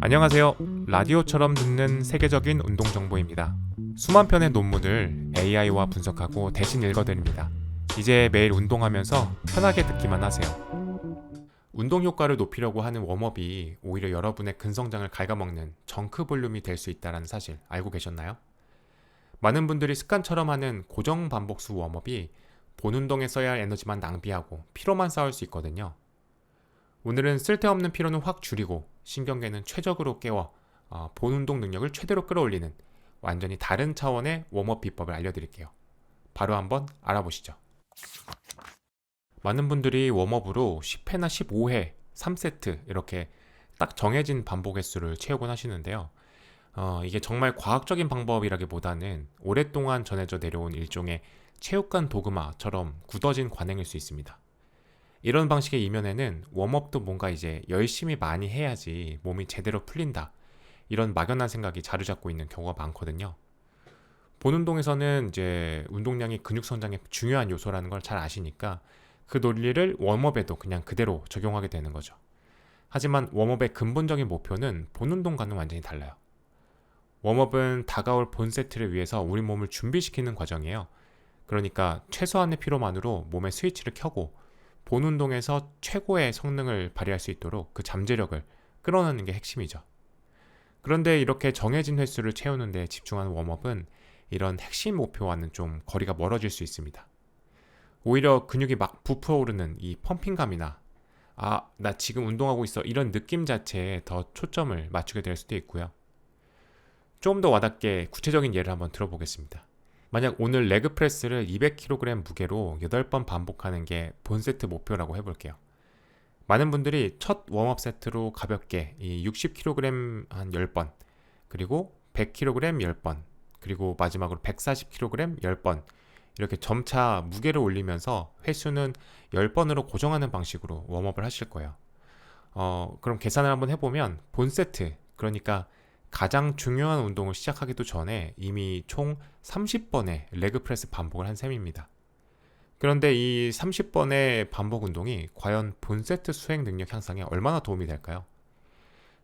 안녕하세요. 라디오처럼 듣는 세계적인 운동 정보입니다. 수만 편의 논문을 AI와 분석하고 대신 읽어드립니다. 이제 매일 운동하면서 편하게 듣기만 하세요. 운동 효과를 높이려고 하는 웜업이 오히려 여러분의 근성장을 갉아먹는 정크 볼륨이 될 수 있다는 사실 알고 계셨나요? 많은 분들이 습관처럼 하는 고정 반복수 웜업이 본 운동에 써야 할 에너지만 낭비하고 피로만 쌓을 수 있거든요. 오늘은 쓸데없는 피로는 확 줄이고 신경계는 최적으로 깨워 어, 본 운동 능력을 최대로 끌어올리는 완전히 다른 차원의 웜업 비법을 알려드릴게요. 바로 한번 알아보시죠. 많은 분들이 웜업으로 10회나 15회, 3세트 이렇게 딱 정해진 반복 횟수를 채우곤 하시는데요. 어, 이게 정말 과학적인 방법이라기보다는 오랫동안 전해져 내려온 일종의 체육관 도그마처럼 굳어진 관행일 수 있습니다. 이런 방식의 이면에는 웜업도 뭔가 이제 열심히 많이 해야지 몸이 제대로 풀린다. 이런 막연한 생각이 자리 잡고 있는 경우가 많거든요. 본 운동에서는 이제 운동량이 근육 성장의 중요한 요소라는 걸 잘 아시니까 그 논리를 웜업에도 그냥 그대로 적용하게 되는 거죠. 하지만 웜업의 근본적인 목표는 본 운동과는 완전히 달라요. 웜업은 다가올 본 세트를 위해서 우리 몸을 준비시키는 과정이에요. 그러니까 최소한의 피로만으로 몸의 스위치를 켜고 본 운동에서 최고의 성능을 발휘할 수 있도록 그 잠재력을 끌어내는 게 핵심이죠. 그런데 이렇게 정해진 횟수를 채우는 데 집중하는 웜업은 이런 핵심 목표와는 좀 거리가 멀어질 수 있습니다. 오히려 근육이 막 부풀어오르는 이 펌핑감이나 아, 나 지금 운동하고 있어 이런 느낌 자체에 더 초점을 맞추게 될 수도 있고요. 좀 더 와닿게 구체적인 예를 한번 들어보겠습니다. 만약 오늘 레그 프레스를 200kg 무게로 8번 반복하는 게 본 세트 목표라고 해볼게요. 많은 분들이 첫 웜업 세트로 가볍게 이 60kg 한 10번, 그리고 100kg 10번, 그리고 마지막으로 140kg 10번, 이렇게 점차 무게를 올리면서 횟수는 10번으로 고정하는 방식으로 웜업을 하실 거예요. 어, 그럼 계산을 한번 해보면 본 세트, 그러니까 가장 중요한 운동을 시작하기도 전에 이미 총 30번의 레그 프레스 반복을 한 셈입니다. 그런데 이 30번의 반복 운동이 과연 본 세트 수행 능력 향상에 얼마나 도움이 될까요?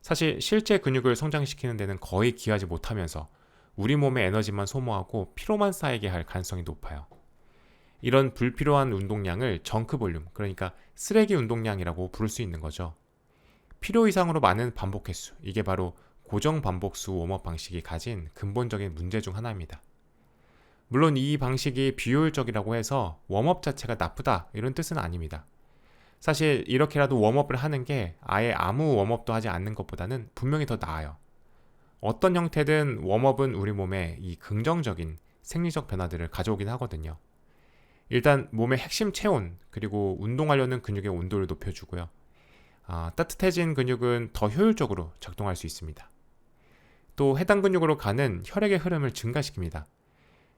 사실 실제 근육을 성장시키는 데는 거의 기하지 못하면서 우리 몸의 에너지만 소모하고 피로만 쌓이게 할 가능성이 높아요. 이런 불필요한 운동량을 정크 볼륨, 그러니까 쓰레기 운동량이라고 부를 수 있는 거죠. 필요 이상으로 많은 반복 횟수, 이게 바로 고정 반복수 웜업 방식이 가진 근본적인 문제 중 하나입니다. 물론 이 방식이 비효율적이라고 해서 웜업 자체가 나쁘다 이런 뜻은 아닙니다. 사실 이렇게라도 웜업을 하는 게 아예 아무 웜업도 하지 않는 것보다는 분명히 더 나아요. 어떤 형태든 웜업은 우리 몸에 이 긍정적인 생리적 변화들을 가져오긴 하거든요. 일단 몸의 핵심 체온 그리고 운동하려는 근육의 온도를 높여주고요. 아, 따뜻해진 근육은 더 효율적으로 작동할 수 있습니다. 또 해당 근육으로 가는 혈액의 흐름을 증가시킵니다.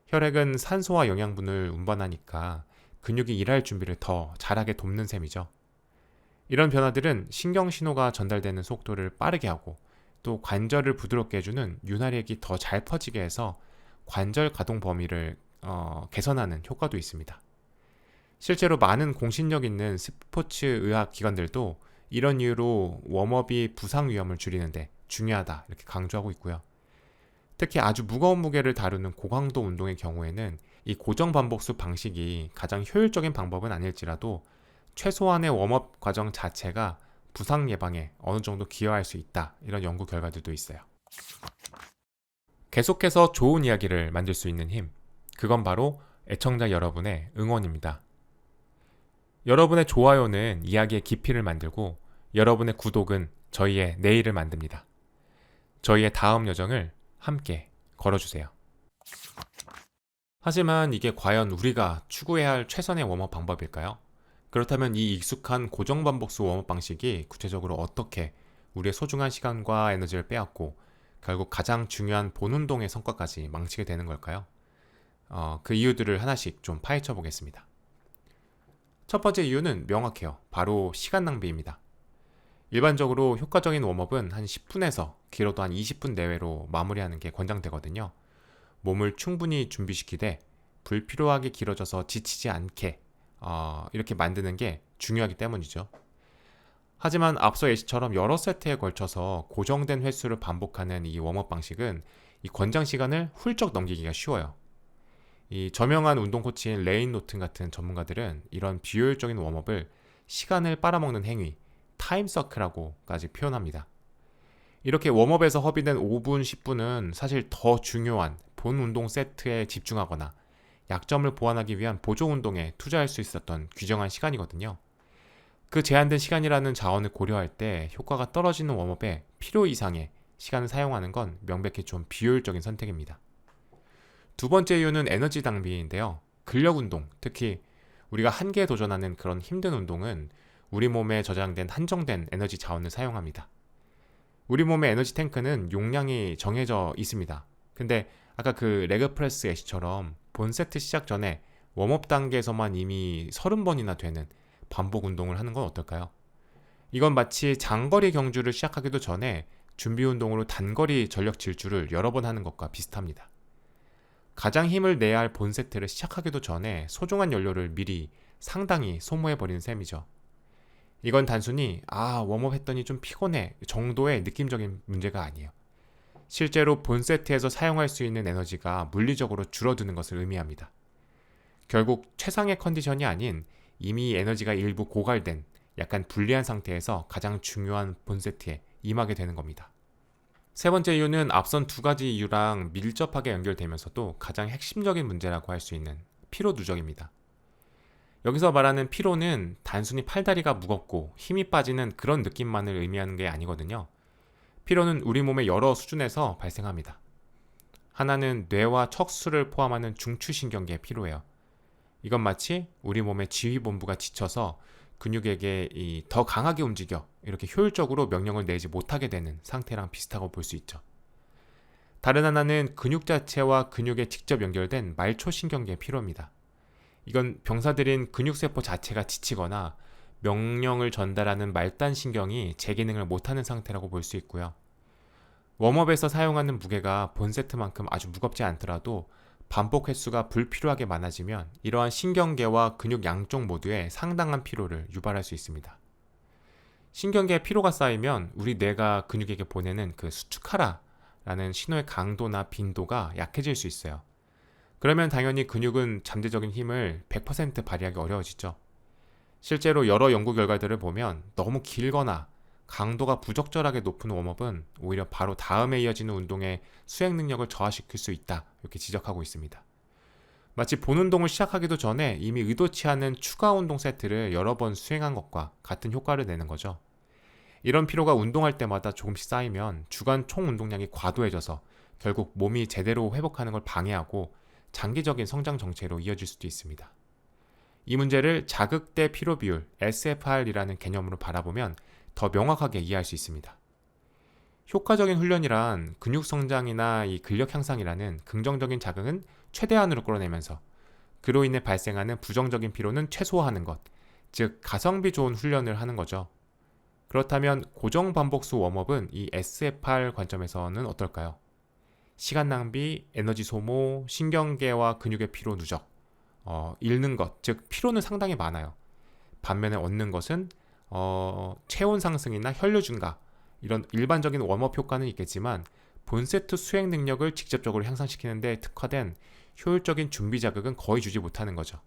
혈액은 산소와 영양분을 운반하니까 근육이 일할 준비를 더 잘하게 돕는 셈이죠. 이런 변화들은 신경 신호가 전달되는 속도를 빠르게 하고 또 관절을 부드럽게 해주는 윤활액이 더 잘 퍼지게 해서 관절 가동 범위를 어, 개선하는 효과도 있습니다. 실제로 많은 공신력 있는 스포츠 의학 기관들도 이런 이유로 웜업이 부상 위험을 줄이는데 중요하다 이렇게 강조하고 있고요. 특히 아주 무거운 무게를 다루는 고강도 운동의 경우에는 이 고정 반복수 방식이 가장 효율적인 방법은 아닐지라도 최소한의 웜업 과정 자체가 부상 예방에 어느 정도 기여할 수 있다. 이런 연구 결과들도 있어요. 계속해서 좋은 이야기를 만들 수 있는 힘. 그건 바로 애청자 여러분의 응원입니다. 여러분의 좋아요는 이야기의 깊이를 만들고 여러분의 구독은 저희의 내일을 만듭니다. 저희의 다음 여정을 함께 걸어주세요. 하지만 이게 과연 우리가 추구해야 할 최선의 웜업 방법일까요? 그렇다면 이 익숙한 고정 반복수 웜업 방식이 구체적으로 어떻게 우리의 소중한 시간과 에너지를 빼앗고 결국 가장 중요한 본 운동의 성과까지 망치게 되는 걸까요? 어, 그 이유들을 하나씩 좀 파헤쳐 보겠습니다. 첫 번째 이유는 명확해요. 바로 시간 낭비입니다. 일반적으로 효과적인 웜업은 한 10분에서 길어도 한 20분 내외로 마무리하는 게 권장되거든요. 몸을 충분히 준비시키되 불필요하게 길어져서 지치지 않게 어, 이렇게 만드는 게 중요하기 때문이죠. 하지만 앞서 예시처럼 여러 세트에 걸쳐서 고정된 횟수를 반복하는 이 웜업 방식은 이 권장 시간을 훌쩍 넘기기가 쉬워요. 이 저명한 운동 코치인 레인 노튼 같은 전문가들은 이런 비효율적인 웜업을 시간을 빨아먹는 행위, 타임서크라고까지 표현합니다. 이렇게 웜업에서 허비된 5분, 10분은 사실 더 중요한 본 운동 세트에 집중하거나 약점을 보완하기 위한 보조 운동에 투자할 수 있었던 규정한 시간이거든요. 그 제한된 시간이라는 자원을 고려할 때 효과가 떨어지는 웜업에 필요 이상의 시간을 사용하는 건 명백히 좀 비효율적인 선택입니다. 두 번째 이유는 에너지 낭비인데요. 근력 운동, 특히 우리가 한계에 도전하는 그런 힘든 운동은 우리 몸에 저장된 한정된 에너지 자원을 사용합니다. 우리 몸의 에너지 탱크는 용량이 정해져 있습니다. 근데 아까 그 레그 프레스 예시처럼 본 세트 시작 전에 웜업 단계에서만 이미 30번이나 되는 반복 운동을 하는 건 어떨까요? 이건 마치 장거리 경주를 시작하기도 전에 준비 운동으로 단거리 전력 질주를 여러 번 하는 것과 비슷합니다. 가장 힘을 내야 할 본 세트를 시작하기도 전에 소중한 연료를 미리 상당히 소모해버리는 셈이죠. 이건 단순히 아 웜업 했더니 좀 피곤해 정도의 느낌적인 문제가 아니에요. 실제로 본 세트에서 사용할 수 있는 에너지가 물리적으로 줄어드는 것을 의미합니다. 결국 최상의 컨디션이 아닌 이미 에너지가 일부 고갈된 약간 불리한 상태에서 가장 중요한 본 세트에 임하게 되는 겁니다. 세 번째 이유는 앞선 두 가지 이유랑 밀접하게 연결되면서도 가장 핵심적인 문제라고 할 수 있는 피로 누적입니다. 여기서 말하는 피로는 단순히 팔다리가 무겁고 힘이 빠지는 그런 느낌만을 의미하는 게 아니거든요. 피로는 우리 몸의 여러 수준에서 발생합니다. 하나는 뇌와 척수를 포함하는 중추신경계의 피로예요. 이건 마치 우리 몸의 지휘본부가 지쳐서 근육에게 더 강하게 움직여 이렇게 효율적으로 명령을 내지 못하게 되는 상태랑 비슷하고 볼 수 있죠. 다른 하나는 근육 자체와 근육에 직접 연결된 말초신경계의 피로입니다. 이건 병사들인 근육세포 자체가 지치거나 명령을 전달하는 말단신경이 제 기능을 못하는 상태라고 볼 수 있고요. 웜업에서 사용하는 무게가 본 세트만큼 아주 무겁지 않더라도 반복 횟수가 불필요하게 많아지면 이러한 신경계와 근육 양쪽 모두에 상당한 피로를 유발할 수 있습니다. 신경계에 피로가 쌓이면 우리 뇌가 근육에게 보내는 그 수축하라라는 신호의 강도나 빈도가 약해질 수 있어요. 그러면 당연히 근육은 잠재적인 힘을 100% 발휘하기 어려워지죠. 실제로 여러 연구 결과들을 보면 너무 길거나 강도가 부적절하게 높은 웜업은 오히려 바로 다음에 이어지는 운동의 수행 능력을 저하시킬 수 있다. 이렇게 지적하고 있습니다. 마치 본 운동을 시작하기도 전에 이미 의도치 않은 추가 운동 세트를 여러 번 수행한 것과 같은 효과를 내는 거죠. 이런 피로가 운동할 때마다 조금씩 쌓이면 주간 총 운동량이 과도해져서 결국 몸이 제대로 회복하는 걸 방해하고 장기적인 성장 정체로 이어질 수도 있습니다. 이 문제를 자극 대 피로 비율 SFR이라는 개념으로 바라보면 더 명확하게 이해할 수 있습니다. 효과적인 훈련이란 근육 성장이나 이 근력 향상이라는 긍정적인 자극은 최대한으로 끌어내면서 그로 인해 발생하는 부정적인 피로는 최소화하는 것, 즉 가성비 좋은 훈련을 하는 거죠. 그렇다면 고정 반복수 웜업은 이 SFR 관점에서는 어떨까요? 시간 낭비, 에너지 소모, 신경계와 근육의 피로 누적, 어, 잃는 것, 즉 피로는 상당히 많아요. 반면에 얻는 것은 어, 체온 상승이나 혈류 증가 이런 일반적인 웜업 효과는 있겠지만 본 세트 수행 능력을 직접적으로 향상시키는 데 특화된 효율적인 준비 자극은 거의 주지 못하는 거죠.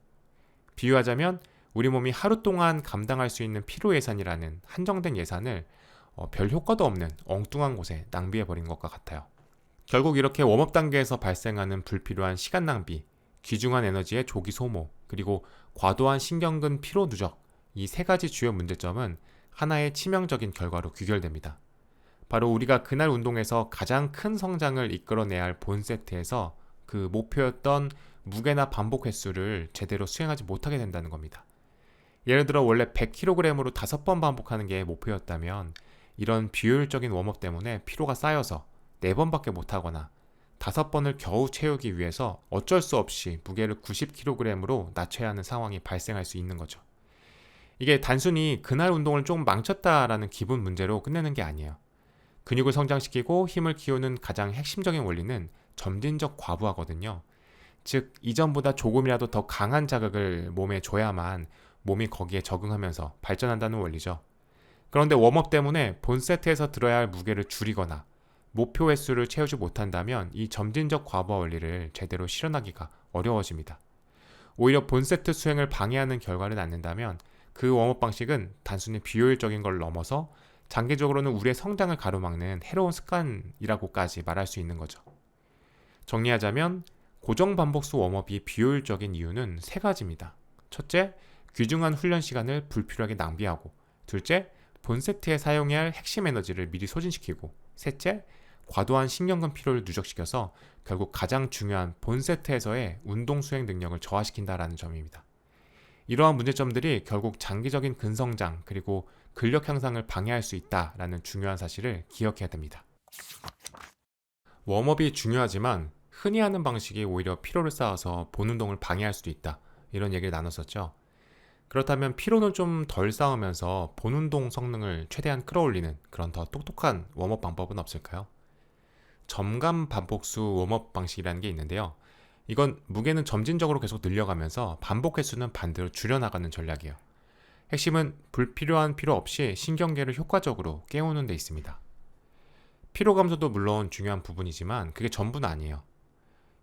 비유하자면 우리 몸이 하루 동안 감당할 수 있는 피로 예산이라는 한정된 예산을 어, 별 효과도 없는 엉뚱한 곳에 낭비해 버린 것과 같아요. 결국 이렇게 웜업 단계에서 발생하는 불필요한 시간 낭비, 귀중한 에너지의 조기 소모, 그리고 과도한 신경근 피로 누적 이 세 가지 주요 문제점은 하나의 치명적인 결과로 귀결됩니다. 바로 우리가 그날 운동에서 가장 큰 성장을 이끌어내야 할 본 세트에서 그 목표였던 무게나 반복 횟수를 제대로 수행하지 못하게 된다는 겁니다. 예를 들어 원래 100kg으로 5번 반복하는 게 목표였다면 이런 비효율적인 웜업 때문에 피로가 쌓여서 4번밖에 못하거나 5번을 겨우 채우기 위해서 어쩔 수 없이 무게를 90kg으로 낮춰야 하는 상황이 발생할 수 있는 거죠. 이게 단순히 그날 운동을 좀 망쳤다라는 기분 문제로 끝내는 게 아니에요. 근육을 성장시키고 힘을 키우는 가장 핵심적인 원리는 점진적 과부하거든요. 즉, 이전보다 조금이라도 더 강한 자극을 몸에 줘야만 몸이 거기에 적응하면서 발전한다는 원리죠. 그런데 웜업 때문에 본 세트에서 들어야 할 무게를 줄이거나 목표 횟수를 채우지 못한다면 이 점진적 과부하 원리를 제대로 실현하기가 어려워집니다. 오히려 본 세트 수행을 방해하는 결과를 낳는다면 그 웜업 방식은 단순히 비효율적인 걸 넘어서 장기적으로는 우리의 성장을 가로막는 해로운 습관이라고까지 말할 수 있는 거죠. 정리하자면 고정 반복수 웜업이 비효율적인 이유는 세 가지입니다. 첫째, 귀중한 훈련 시간을 불필요하게 낭비하고, 둘째, 본 세트에 사용해야 할 핵심 에너지를 미리 소진시키고, 셋째, 과도한 신경근 피로를 누적시켜서 결국 가장 중요한 본 세트에서의 운동 수행 능력을 저하시킨다라는 점입니다. 이러한 문제점들이 결국 장기적인 근성장 그리고 근력 향상을 방해할 수 있다라는 중요한 사실을 기억해야 됩니다. 웜업이 중요하지만 흔히 하는 방식이 오히려 피로를 쌓아서 본 운동을 방해할 수도 있다. 이런 얘기를 나눴었죠. 그렇다면 피로는 좀 덜 쌓으면서 본 운동 성능을 최대한 끌어올리는 그런 더 똑똑한 웜업 방법은 없을까요? 점감 반복수 웜업 방식이라는 게 있는데요. 이건 무게는 점진적으로 계속 늘려가면서 반복 횟수는 반대로 줄여나가는 전략이에요. 핵심은 불필요한 피로 없이 신경계를 효과적으로 깨우는 데 있습니다. 피로 감소도 물론 중요한 부분이지만 그게 전부는 아니에요.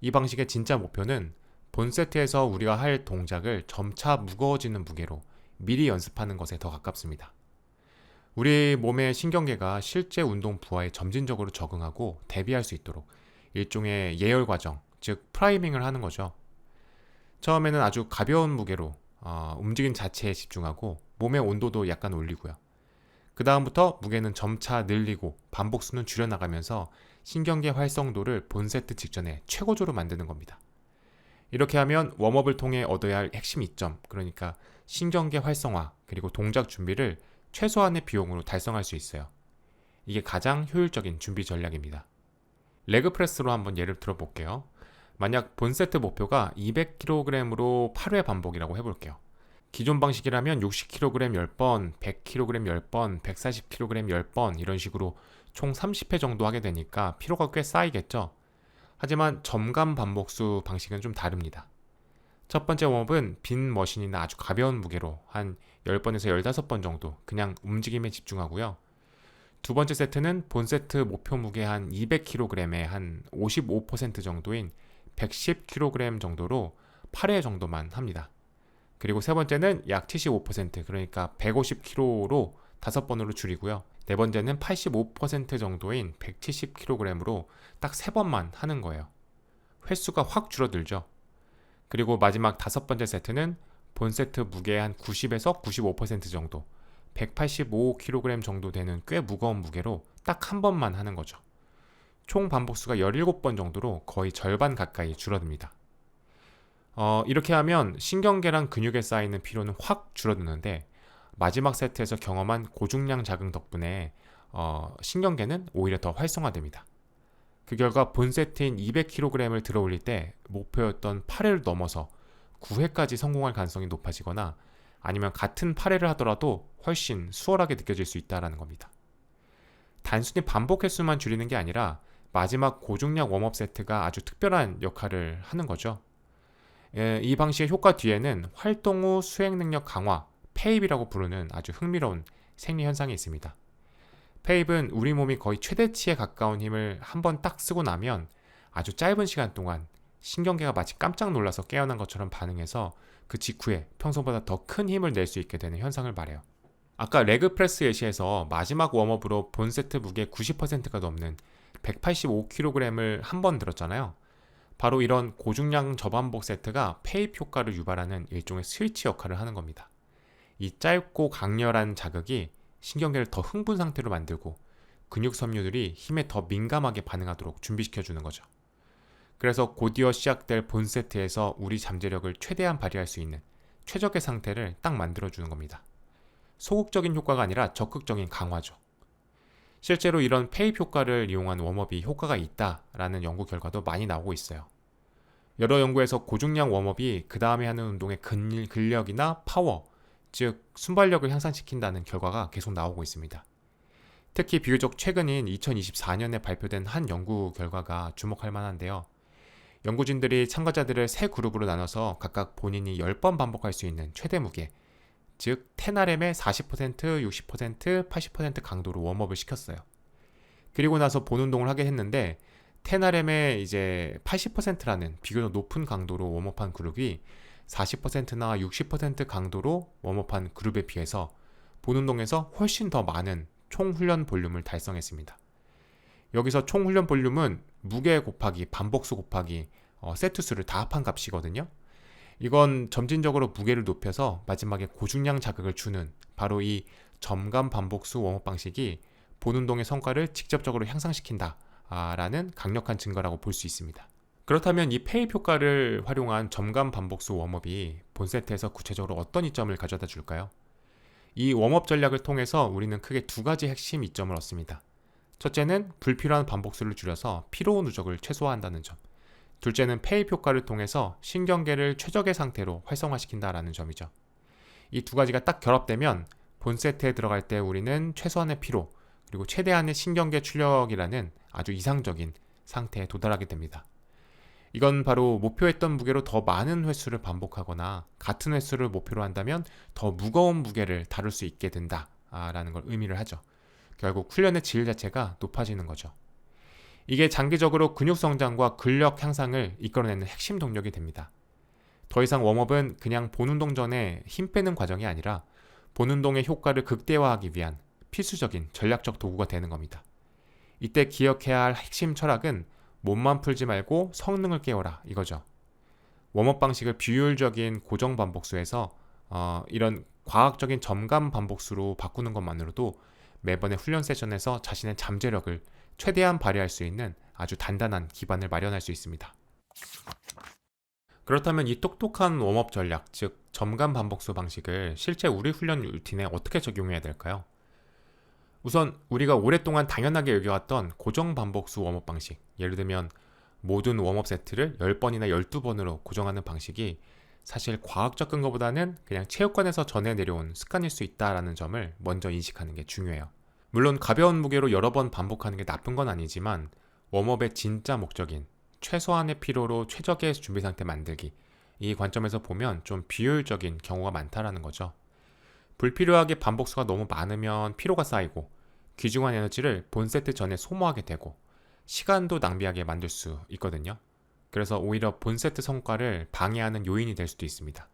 이 방식의 진짜 목표는 본 세트에서 우리가 할 동작을 점차 무거워지는 무게로 미리 연습하는 것에 더 가깝습니다. 우리 몸의 신경계가 실제 운동 부하에 점진적으로 적응하고 대비할 수 있도록 일종의 예열 과정, 즉 프라이밍을 하는 거죠. 처음에는 아주 가벼운 무게로 어, 움직임 자체에 집중하고 몸의 온도도 약간 올리고요. 그 다음부터 무게는 점차 늘리고 반복수는 줄여나가면서 신경계 활성도를 본 세트 직전에 최고조로 만드는 겁니다. 이렇게 하면 웜업을 통해 얻어야 할 핵심 이점, 그러니까 신경계 활성화 그리고 동작 준비를 최소한의 비용으로 달성할 수 있어요. 이게 가장 효율적인 준비 전략입니다. 레그 프레스로 한번 예를 들어볼게요. 만약 본 세트 목표가 200kg으로 8회 반복이라고 해볼게요. 기존 방식이라면 60kg 10번, 100kg 10번, 140kg 10번 이런 식으로 총 30회 정도 하게 되니까 피로가 꽤 쌓이겠죠. 하지만 점감 반복수 방식은 좀 다릅니다. 첫 번째 웜업은 빈 머신이나 아주 가벼운 무게로 한 10번에서 15번 정도 그냥 움직임에 집중하고요. 두 번째 세트는 본 세트 목표 무게 한 200kg에 한55% 정도인 110kg 정도로 8회 정도만 합니다. 그리고 세 번째는 약 75% 그러니까 150kg로 5번으로 줄이고요. 네 번째는 85% 정도인 170kg으로 딱 3번만 하는 거예요. 횟수가 확 줄어들죠. 그리고 마지막 다섯 번째 세트는 본 세트 무게 한 90에서 95% 정도, 185kg 정도 되는 꽤 무거운 무게로 딱 한 번만 하는 거죠. 총 반복수가 17번 정도로 거의 절반 가까이 줄어듭니다. 어, 이렇게 하면 신경계랑 근육에 쌓이는 피로는 확 줄어드는데 마지막 세트에서 경험한 고중량 자극 덕분에 어, 신경계는 오히려 더 활성화됩니다. 그 결과 본 세트인 200kg을 들어 올릴 때 목표였던 8회를 넘어서 9회까지 성공할 가능성이 높아지거나 아니면 같은 8회를 하더라도 훨씬 수월하게 느껴질 수 있다는 겁니다. 단순히 반복 횟수만 줄이는 게 아니라 마지막 고중량 웜업 세트가 아주 특별한 역할을 하는 거죠. 예, 이 방식의 효과 뒤에는 활동 후 수행 능력 강화, 페입이라고 부르는 아주 흥미로운 생리 현상이 있습니다. 페입은 우리 몸이 거의 최대치에 가까운 힘을 한 번 딱 쓰고 나면 아주 짧은 시간 동안 신경계가 마치 깜짝 놀라서 깨어난 것처럼 반응해서 그 직후에 평소보다 더 큰 힘을 낼 수 있게 되는 현상을 말해요. 아까 레그 프레스 예시에서 마지막 웜업으로 본 세트 무게 90%가 넘는 185kg을 한 번 들었잖아요. 바로 이런 고중량 저반복 세트가 페입 효과를 유발하는 일종의 스위치 역할을 하는 겁니다. 이 짧고 강렬한 자극이 신경계를 더 흥분 상태로 만들고 근육 섬유들이 힘에 더 민감하게 반응하도록 준비시켜 주는 거죠. 그래서 곧이어 시작될 본 세트에서 우리 잠재력을 최대한 발휘할 수 있는 최적의 상태를 딱 만들어 주는 겁니다. 소극적인 효과가 아니라 적극적인 강화죠. 실제로 이런 페입 효과를 이용한 웜업이 효과가 있다라는 연구 결과도 많이 나오고 있어요. 여러 연구에서 고중량 웜업이 그 다음에 하는 운동의 근력이나 파워, 즉 순발력을 향상시킨다는 결과가 계속 나오고 있습니다. 특히 비교적 최근인 2024년에 발표된 한 연구 결과가 주목할 만한데요. 연구진들이 참가자들을 세 그룹으로 나눠서 각각 본인이 10번 반복할 수 있는 최대 무게, 즉 10RM의 40%, 60%, 80% 강도로 웜업을 시켰어요. 그리고 나서 본 운동을 하게 했는데 10RM의 이제 80%라는 비교적 높은 강도로 웜업한 그룹이 40%나 60% 강도로 웜업한 그룹에 비해서 본 운동에서 훨씬 더 많은 총 훈련 볼륨을 달성했습니다. 여기서 총 훈련 볼륨은 무게 곱하기 반복수 곱하기 어, 세트 수를 다 합한 값이거든요. 이건 점진적으로 무게를 높여서 마지막에 고중량 자극을 주는 바로 이 점감 반복수 웜업 방식이 본 운동의 성과를 직접적으로 향상시킨다. 라는 강력한 증거라고 볼 수 있습니다. 그렇다면 이 페입 효과를 활용한 점감 반복수 웜업이 본 세트에서 구체적으로 어떤 이점을 가져다 줄까요? 이 웜업 전략을 통해서 우리는 크게 두 가지 핵심 이점을 얻습니다. 첫째는 불필요한 반복수를 줄여서 피로 누적을 최소화한다는 점. 둘째는 페입 효과를 통해서 신경계를 최적의 상태로 활성화시킨다라는 점이죠. 이 두 가지가 딱 결합되면 본 세트에 들어갈 때 우리는 최소한의 피로 그리고 최대한의 신경계 출력이라는 아주 이상적인 상태에 도달하게 됩니다. 이건 바로 목표했던 무게로 더 많은 횟수를 반복하거나 같은 횟수를 목표로 한다면 더 무거운 무게를 다룰 수 있게 된다라는 걸 의미를 하죠. 결국 훈련의 질 자체가 높아지는 거죠. 이게 장기적으로 근육 성장과 근력 향상을 이끌어내는 핵심 동력이 됩니다. 더 이상 웜업은 그냥 본 운동 전에 힘 빼는 과정이 아니라 본 운동의 효과를 극대화하기 위한 필수적인 전략적 도구가 되는 겁니다. 이때 기억해야 할 핵심 철학은 몸만 풀지 말고 성능을 깨워라 이거죠. 웜업 방식을 비효율적인 고정 반복수에서 어, 이런 과학적인 점감 반복수로 바꾸는 것만으로도 매번의 훈련 세션에서 자신의 잠재력을 최대한 발휘할 수 있는 아주 단단한 기반을 마련할 수 있습니다. 그렇다면 이 똑똑한 웜업 전략, 즉 점감 반복수 방식을 실제 우리 훈련 루틴에 어떻게 적용해야 될까요? 우선 우리가 오랫동안 당연하게 여겨왔던 고정 반복수 웜업 방식, 예를 들면 모든 웜업 세트를 10번이나 12번으로 고정하는 방식이 사실 과학적 근거보다는 그냥 체육관에서 전해 내려온 습관일 수 있다라는 점을 먼저 인식하는 게 중요해요. 물론 가벼운 무게로 여러 번 반복하는 게 나쁜 건 아니지만 웜업의 진짜 목적인 최소한의 피로로 최적의 준비 상태 만들기 이 관점에서 보면 좀 비효율적인 경우가 많다라는 거죠. 불필요하게 반복수가 너무 많으면 피로가 쌓이고 귀중한 에너지를 본 세트 전에 소모하게 되고 시간도 낭비하게 만들 수 있거든요. 그래서 오히려 본 세트 성과를 방해하는 요인이 될 수도 있습니다.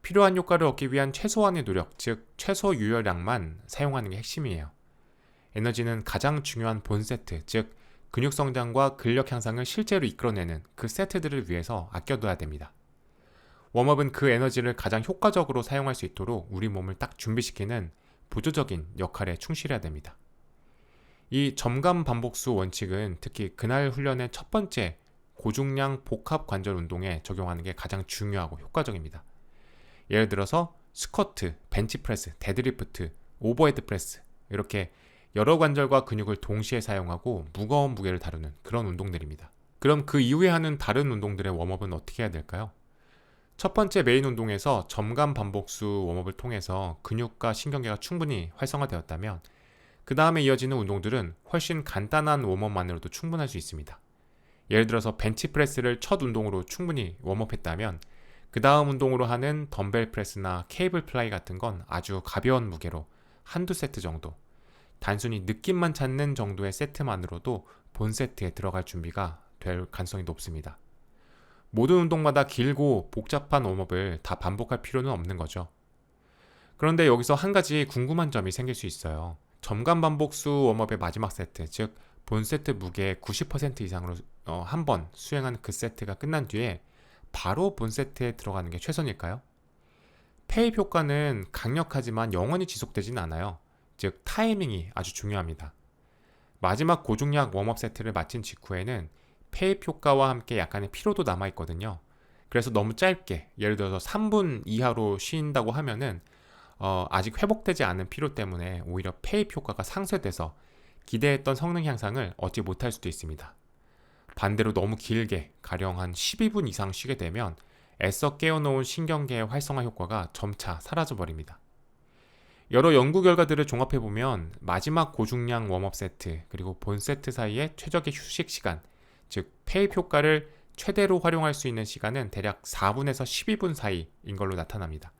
필요한 효과를 얻기 위한 최소한의 노력, 즉 최소 유혈량만 사용하는 게 핵심이에요. 에너지는 가장 중요한 본 세트, 즉 근육 성장과 근력 향상을 실제로 이끌어내는 그 세트들을 위해서 아껴둬야 됩니다. 웜업은 그 에너지를 가장 효과적으로 사용할 수 있도록 우리 몸을 딱 준비시키는 보조적인 역할에 충실해야 됩니다. 이 점감 반복수 원칙은 특히 그날 훈련의 첫 번째 고중량 복합 관절 운동에 적용하는 게 가장 중요하고 효과적입니다. 예를 들어서 스쿼트, 벤치프레스, 데드리프트, 오버헤드 프레스 이렇게 여러 관절과 근육을 동시에 사용하고 무거운 무게를 다루는 그런 운동들입니다. 그럼 그 이후에 하는 다른 운동들의 웜업은 어떻게 해야 될까요? 첫 번째 메인 운동에서 점감 반복수 웜업을 통해서 근육과 신경계가 충분히 활성화되었다면 그 다음에 이어지는 운동들은 훨씬 간단한 웜업만으로도 충분할 수 있습니다. 예를 들어서 벤치프레스를 첫 운동으로 충분히 웜업했다면 그 다음 운동으로 하는 덤벨 프레스나 케이블 플라이 같은 건 아주 가벼운 무게로 한두 세트 정도 단순히 느낌만 찾는 정도의 세트만으로도 본 세트에 들어갈 준비가 될 가능성이 높습니다. 모든 운동마다 길고 복잡한 웜업을 다 반복할 필요는 없는 거죠. 그런데 여기서 한 가지 궁금한 점이 생길 수 있어요. 점감 반복수 웜업의 마지막 세트, 즉 본 세트 무게 90% 이상으로 어, 한 번 수행한 그 세트가 끝난 뒤에 바로 본 세트에 들어가는 게 최선일까요? 페입 효과는 강력하지만 영원히 지속되진 않아요. 즉 타이밍이 아주 중요합니다. 마지막 고중량 웜업 세트를 마친 직후에는 페입 효과와 함께 약간의 피로도 남아 있거든요. 그래서 너무 짧게 예를 들어서 3분 이하로 쉰다고 하면은 어, 아직 회복되지 않은 피로 때문에 오히려 페입 효과가 상쇄돼서 기대했던 성능 향상을 얻지 못할 수도 있습니다. 반대로 너무 길게 가령 한 12분 이상 쉬게 되면 애써 깨워놓은 신경계의 활성화 효과가 점차 사라져 버립니다. 여러 연구 결과들을 종합해 보면 마지막 고중량 웜업 세트 그리고 본 세트 사이의 최적의 휴식 시간, 즉 페입 효과를 최대로 활용할 수 있는 시간은 대략 4분에서 12분 사이인 걸로 나타납니다.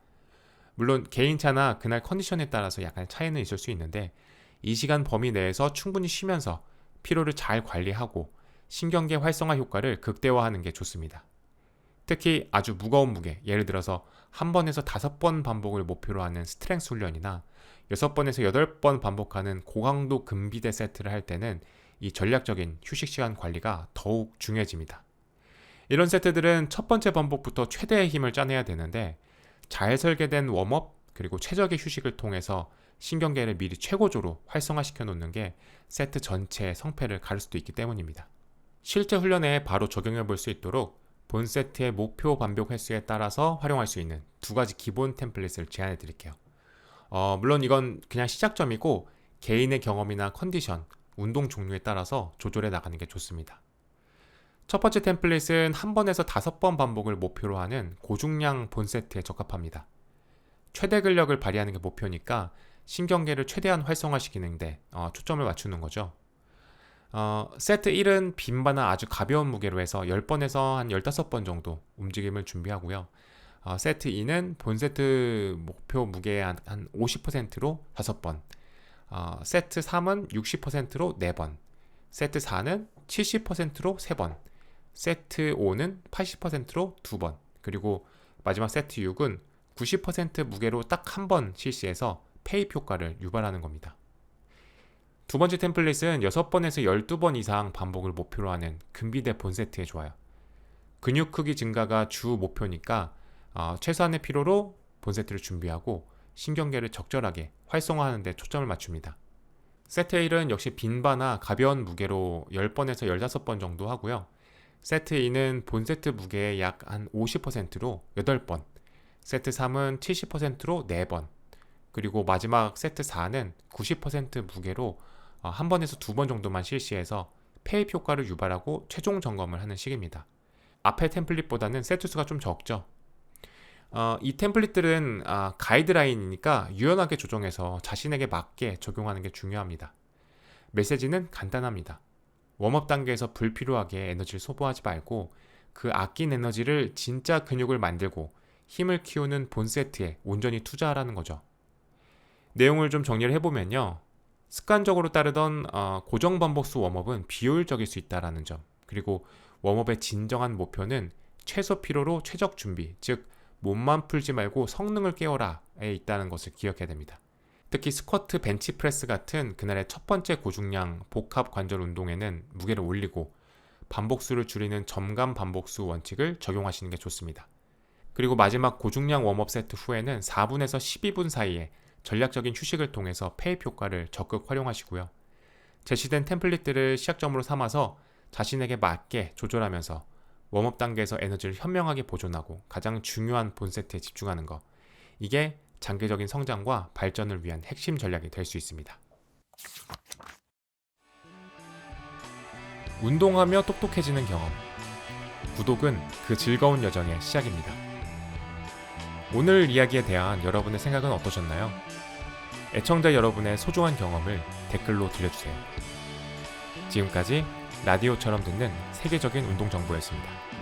물론 개인차나 그날 컨디션에 따라서 약간 차이는 있을 수 있는데 이 시간 범위 내에서 충분히 쉬면서 피로를 잘 관리하고 신경계 활성화 효과를 극대화하는 게 좋습니다. 특히 아주 무거운 무게, 예를 들어서 한 번에서 다섯 번 반복을 목표로 하는 스트렝스 훈련이나 여섯 번에서 여덟 번 반복하는 고강도 금비대 세트를 할 때는 이 전략적인 휴식 시간 관리가 더욱 중요해집니다. 이런 세트들은 첫 번째 반복부터 최대의 힘을 짜내야 되는데 잘 설계된 웜업 그리고 최적의 휴식을 통해서 신경계를 미리 최고조로 활성화시켜 놓는 게 세트 전체의 성패를 가를 수도 있기 때문입니다. 실제 훈련에 바로 적용해 볼 수 있도록 본 세트의 목표 반복 횟수에 따라서 활용할 수 있는 두 가지 기본 템플릿을 제안해 드릴게요. 어, 물론 이건 그냥 시작점이고 개인의 경험이나 컨디션, 운동 종류에 따라서 조절해 나가는 게 좋습니다. 첫 번째 템플릿은 한 번에서 다섯 번 반복을 목표로 하는 고중량 본 세트에 적합합니다. 최대 근력을 발휘하는 게 목표니까 신경계를 최대한 활성화시키는데 어, 초점을 맞추는 거죠. 어, 세트 1은 빈바나 아주 가벼운 무게로 해서 10번에서 한 15번 정도 움직임을 준비하고요. 어, 세트 2는 본 세트 목표 무게의 한, 한 50%로 5번, 어, 세트 3은 60%로 4번, 세트 4는 70%로 3번, 세트 5는 80%로 2번, 그리고 마지막 세트 6은 90% 무게로 딱 한 번 실시해서 페이프 효과를 유발하는 겁니다. 두 번째 템플릿은 6번에서 12번 이상 반복을 목표로 하는 금비대 본 세트에 좋아요. 근육 크기 증가가 주 목표니까 어, 최소한의 피로로 본 세트를 준비하고 신경계를 적절하게 활성화하는 데 초점을 맞춥니다. 세트 1은 역시 빈바나 가벼운 무게로 10번에서 15번 정도 하고요. 세트 2는 본 세트 무게의 약 한 50%로 8번, 세트 3은 70%로 4번, 그리고 마지막 세트 4는 90% 무게로 어, 한 번에서 두 번 정도만 실시해서 페입 효과를 유발하고 최종 점검을 하는 식입니다. 앞의 템플릿보다는 세트 수가 좀 적죠. 어, 이 템플릿들은 아, 가이드라인이니까 유연하게 조정해서 자신에게 맞게 적용하는 게 중요합니다. 메시지는 간단합니다. 웜업 단계에서 불필요하게 에너지를 소모하지 말고 그 아낀 에너지를 진짜 근육을 만들고 힘을 키우는 본 세트에 온전히 투자하라는 거죠. 내용을 좀 정리를 해보면요. 습관적으로 따르던 어, 고정 반복수 웜업은 비효율적일 수 있다라는 점. 그리고 웜업의 진정한 목표는 최소 피로로 최적 준비, 즉 몸만 풀지 말고 성능을 깨워라에 있다는 것을 기억해야 됩니다. 특히 스쿼트, 벤치프레스 같은 그날의 첫 번째 고중량 복합 관절 운동에는 무게를 올리고 반복수를 줄이는 점감 반복수 원칙을 적용하시는 게 좋습니다. 그리고 마지막 고중량 웜업 세트 후에는 4분에서 12분 사이에 전략적인 휴식을 통해서 페입 효과를 적극 활용하시고요. 제시된 템플릿들을 시작점으로 삼아서 자신에게 맞게 조절하면서 웜업 단계에서 에너지를 현명하게 보존하고 가장 중요한 본 세트에 집중하는 것. 이게 장기적인 성장과 발전을 위한 핵심 전략이 될 수 있습니다. 운동하며 똑똑해지는 경험. 구독은 그 즐거운 여정의 시작입니다. 오늘 이야기에 대한 여러분의 생각은 어떠셨나요? 애청자 여러분의 소중한 경험을 댓글로 들려주세요. 지금까지 라디오처럼 듣는 세계적인 운동 정보였습니다.